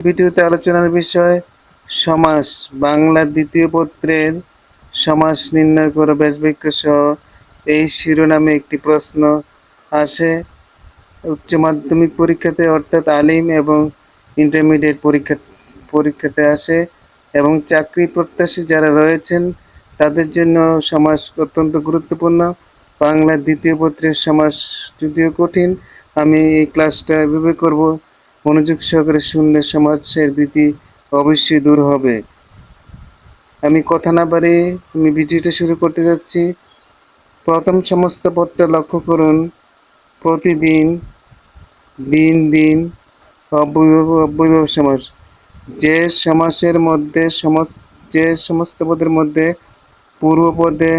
ভিডিওতে আলোচনার বিষয়, সমাস, বাংলা দ্বিতীয় পত্রের সমাস নির্ণয় করো ব্যাসবাক্য সহ এই শিরোনামে একটি প্রশ্ন আসে। উচ্চ মাধ্যমিক পরীক্ষাতে অর্থাৎ আলিম এবং ইন্টারমিডিয়েট পরীক্ষা, পরীক্ষাতে আসে এবং চাকরি প্রত্যাশী যারা রয়েছেন, তাদের জন্য সমাজ অত্যন্ত গুরুত্বপূর্ণ। বাংলার দ্বিতীয় পত্রের সমাজ যদিও কঠিন, আমি এই ক্লাসটা এভাবে করব। মনোযোগ সহকারে শুনলে সমাজের ভীতি অবশ্যই দূর হবে। আমি কথা না বাড়িয়ে আমি ভিডিওটা শুরু করতে যাচ্ছি। প্রথম সমস্ত পদটা লক্ষ্য করুন। প্রতিদিন, দিন দিন অব্যয় অব্যয়ভাব সমাস যে সমাসের মধ্যে, সমস্ত, যে সমস্ত পদের মধ্যে পূর্বপদে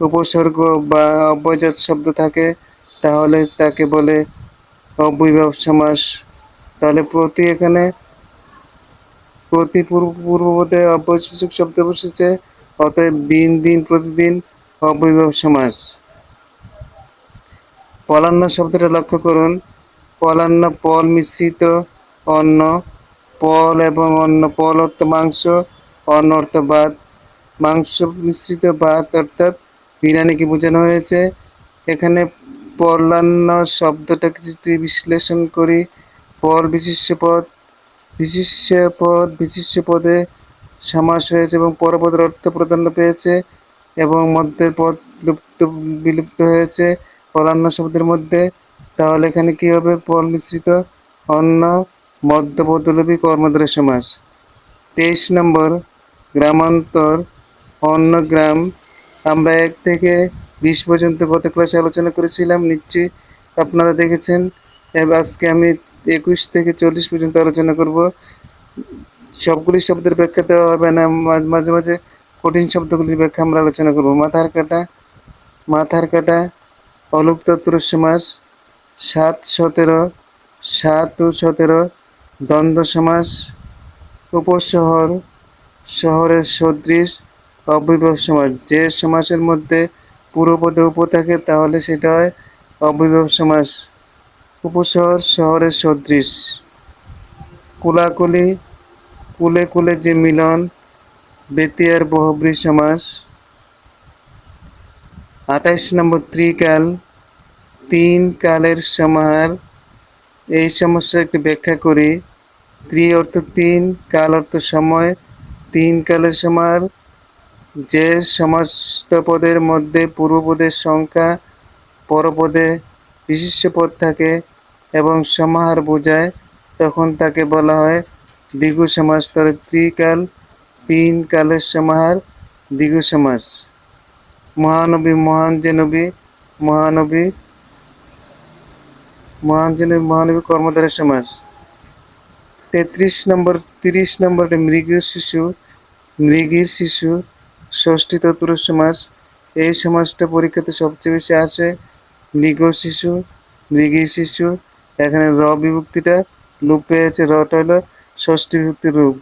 উপসর্গ বা অব্যয়জাত শব্দ থাকে, তাহলে তাকে বলে অব্যয়ভাব সমাস তাহলে প্রতি এখানে প্রতি পূর্ব পূর্বপদে অব্যয়সূচক শব্দ বসেছে, অতএব দিন দিন, প্রতিদিন অব্যয়ভাব সমাস। পলান্ন শব্দটা লক্ষ্য করুন। পলান্ন পল মিশ্রিত, অন্ন পল এবং অন্ন পল অর্থ মাংস, অন্ন অর্থ ভাত। মাংস মিশ্রিত ভাত অর্থাৎ বিরিয়ানিকে বোঝানো হয়েছে। এখানে পলান্ন শব্দটাকে যদি বিশ্লেষণ করি পর বিশিষ্ট পদ বিশিষ্ট পদ, বিশিষ্ট পদে সমাস হয়েছে এবং পরপদের অর্থ প্রাধান্য পেয়েছে এবং মধ্যের পদ লুপ্ত, বিলুপ্ত হয়েছে পলান্ন শব্দের মধ্যে। তাহলে এখানে কি হবে? পল মিশ্রিত অন্য মধ্যপদলোপী কর্মদ্রের সমাস। তেইশ নম্বর, গ্রামান্তর অন্য গ্রাম। আমরা এক থেকে বিশ পর্যন্ত গত ক্লাসে আলোচনা করেছিলাম, নিশ্চয়ই আপনারা দেখেছেন। আজকে আমি একুশ থেকে চল্লিশ পর্যন্ত আলোচনা করব। সবগুলি শব্দের ব্যাখ্যা দেওয়া হবে না মাঝ- মাঝে কঠিন শব্দগুলির ব্যাখ্যা আমরা আলোচনা করব। মাথার কাটা মাথার কাটা অলুক তৎপুরুষ সমাস সাত সতেরো, সাত ও সতেরো, দ্বন্দ্ব সমাস উপশহর শহরের সদৃশ অব্যয়ভাব সমাস। যে সমাসের মধ্যে পূর্বপদে উপ থাকে তাহলে সেটা হয় অব্যয়ভাব সমাস। উপশহর শহরের সদৃশ। কুলাকুলি, কুলে কুলে যে মিলন, বেতিয়ার বহুব্রী সমাস। আঠাইশ নম্বর ত্রিকাল, তিন কালের সমাহার। এই সমস্যা একটি ব্যাখ্যা করি। ত্রি অর্থ তিন, কাল অর্থ সময়। তিন কালের সমাহার, যে সমস্ত পদের মধ্যে পূর্বপদের সংখ্যা, পরপদে বিশিষ্ট পদ থাকে। এবং সমাহার বোঝায়, তখন তাকে বলা হয় দ্বিগু সমাস। তাহলে ত্রিকাল, তিন কালের সমাহার, দ্বিগু সমাস। মহানবী, মহান যে নবী, মহানবী, মহান যে নবী, মহানবী কর্মধারের সমাস। তেত্রিশ নম্বর, তিরিশ নম্বরটা মৃগ শিশু, মৃগীর শিশু, ষষ্ঠী তৎপুরুষ সমাস। এই সমাজটা পরীক্ষাতে সবচেয়ে বেশি আসে মৃগ শিশু মৃগী শিশু এখানে র বিভক্তিটা লোপ পেয়েছে। রটা হলো ষষ্ঠী বিভক্তির রূপ।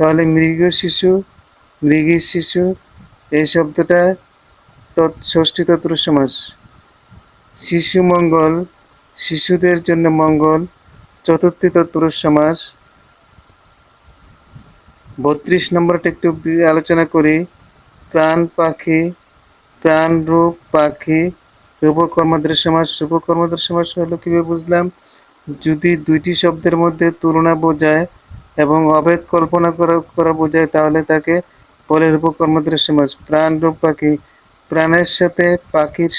তাহলে মৃগ শিশু মৃগী শিশু, এই শব্দটা তৎ ষষ্ঠী তৎপুরুষ সমাস শিশু মঙ্গল, শিশুদের জন্য মঙ্গল, চতুর্থী তৎপুরুষ সমাস বত্রিশ নম্বরটা একটু আলোচনা করি। প্রাণ পাখি প্রাণ রূপ পাখি রূপকর্মদের সমাস রূপকর্মদের সমাস হলো কীভাবে বুঝলাম? যদি দুইটি শব্দের মধ্যে তুলনা বোঝায় এবং অভেদ কল্পনা করা করা বোঝায়, তাহলে তাকে বলে রূপকর্মদের প্রাণ রূপ পাখি। প্রাণের সাথে পাখির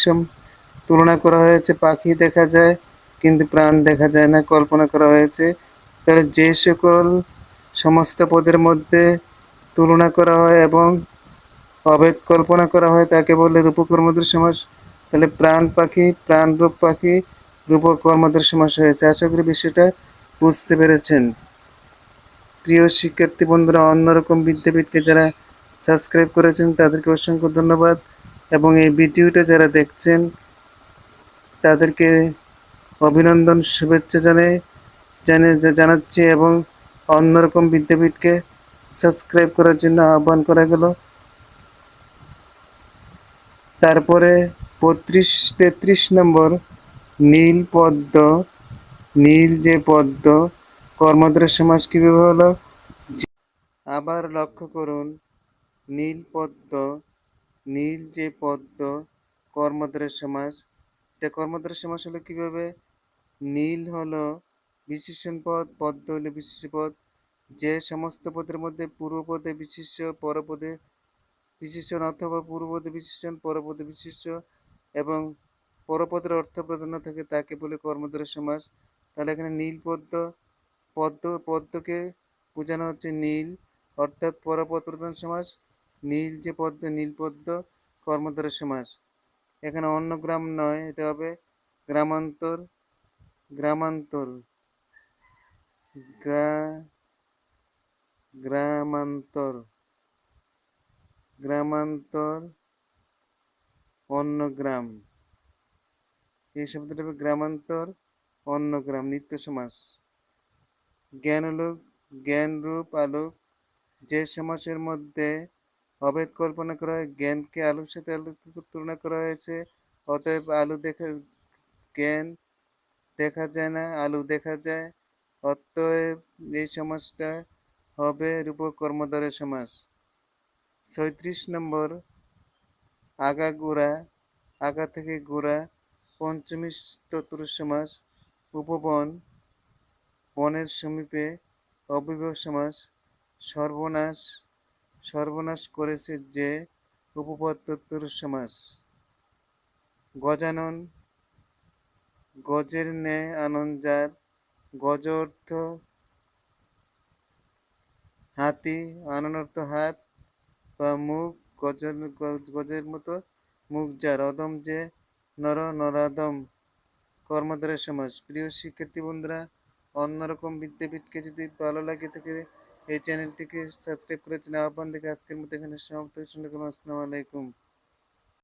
তুলনা করা হয়েছে, পাখি দেখা যায় কিন্তু প্রাণ দেখা যায় না, কল্পনা করা হয়েছে। তাহলে যে সকল সমস্ত পদের মধ্যে তুলনা করা হয় এবং অভেদ কল্পনা করা হয়, তাকে বলে রূপকর্মদের সমাস তাহলে প্রাণ পাখি, প্রাণ রূপ পাখি রূপকর্মদের সমাস হয়েছে। আশা করি বিষয়টা বুঝতে পেরেছেন। প্রিয় শিক্ষার্থী বন্ধুরা, অন্যরকম বিদ্যাপীঠকে যারা সাবস্ক্রাইব করেছেন, তাদেরকে অসংখ্য ধন্যবাদ। এবং এই ভিডিওটা যারা দেখছেন, তাদেরকে অভিনন্দন, শুভেচ্ছা জানাই জানে জানাচ্ছি এবং অন্যরকম বিদ্যাপীঠকে সাবস্ক্রাইব করার জন্য আহ্বান করা গেল। তারপরে বত্রিশ, তেত্রিশ নম্বর, নীল পদ্ম, নীল যে পদ্ম কর্মদ্রের সমাজ কীভাবে হলো? আবার লক্ষ্য করুন, নীল পদ্ম, নীল যে পদ্ম কর্মদ্রের সমাজ। এটা কর্মদ্রের সমাজ হলো কীভাবে? নীল হলো বিশেষণ পদ, পদ্ম হলো বিশেষ পদ। যে সমস্ত পদের মধ্যে পূর্বপদে বিশেষ্য, পরপদে বিশেষণ অথবা পূর্বপদে বিশেষণ, পরপদে বিশেষ্য এবং পরপদের অর্থ প্রধান্য থাকে তাকে বলে কর্মদ্রের সমাস। তাহলে এখানে নীল পদ্ম পদ্ম, পদ্মকে বোঝানো হচ্ছে নীল, অর্থাৎ পরপদ প্রধান সমাস। নীল যে পদ্ম, নীল পদ্ম, কর্মদ্রের সমাস। এখানে অন্য গ্রাম নয়, এটা হবে গ্রামান্তর গ্রামান্তর। গ্রা, গ্রামান্তর। গ্রামান্তর অন্য গ্রাম। এই শব্দটা হবে গ্রামান্তর, অন্য গ্রাম, নিত্য সমাস। জ্ঞান আলোক জ্ঞান রূপ আলোক, যে সমাসের মধ্যে অভেদ কল্পনা করা হয়, জ্ঞানকে আলোর সাথে আলোর তুলনা করা হয়েছে, অতএব আলু দেখা, জ্ঞান দেখা যায় না, আলু দেখা যায়। অতএব এই সমাজটা হবে রূপক কর্মদ্বারের সমাস। ছয়ত্রিশ নম্বর আগা গোড়া, আগা থেকে গোড়া পঞ্চমী তৎপুরুষ সমাস উপবন, বনের সমীপে অবিভব সমাস সর্বনাশ সর্বনাশ করেছে যে উপপদ তৎপুরুষ সমাস গজানন, গজের ন্যায় আনন্দ যার গজ অর্থ হাতি আনন অর্থ হাত বা মুখ গজের গজ- গজের মতো মুখ যার অদম যে নর নরাদম। কর্মদ্বারের সমাজ। প্রিয় শিক্ষার্থী বন্ধুরা, অন্যরকম বিদ্যাপীঠকে যদি ভালো লাগে থাকে এই চ্যানেলটিকে সাবস্ক্রাইব করেছেন আহ্বান দেখে আজকের মতো এখানে সমাপ্ত। আসসালামু আলাইকুম।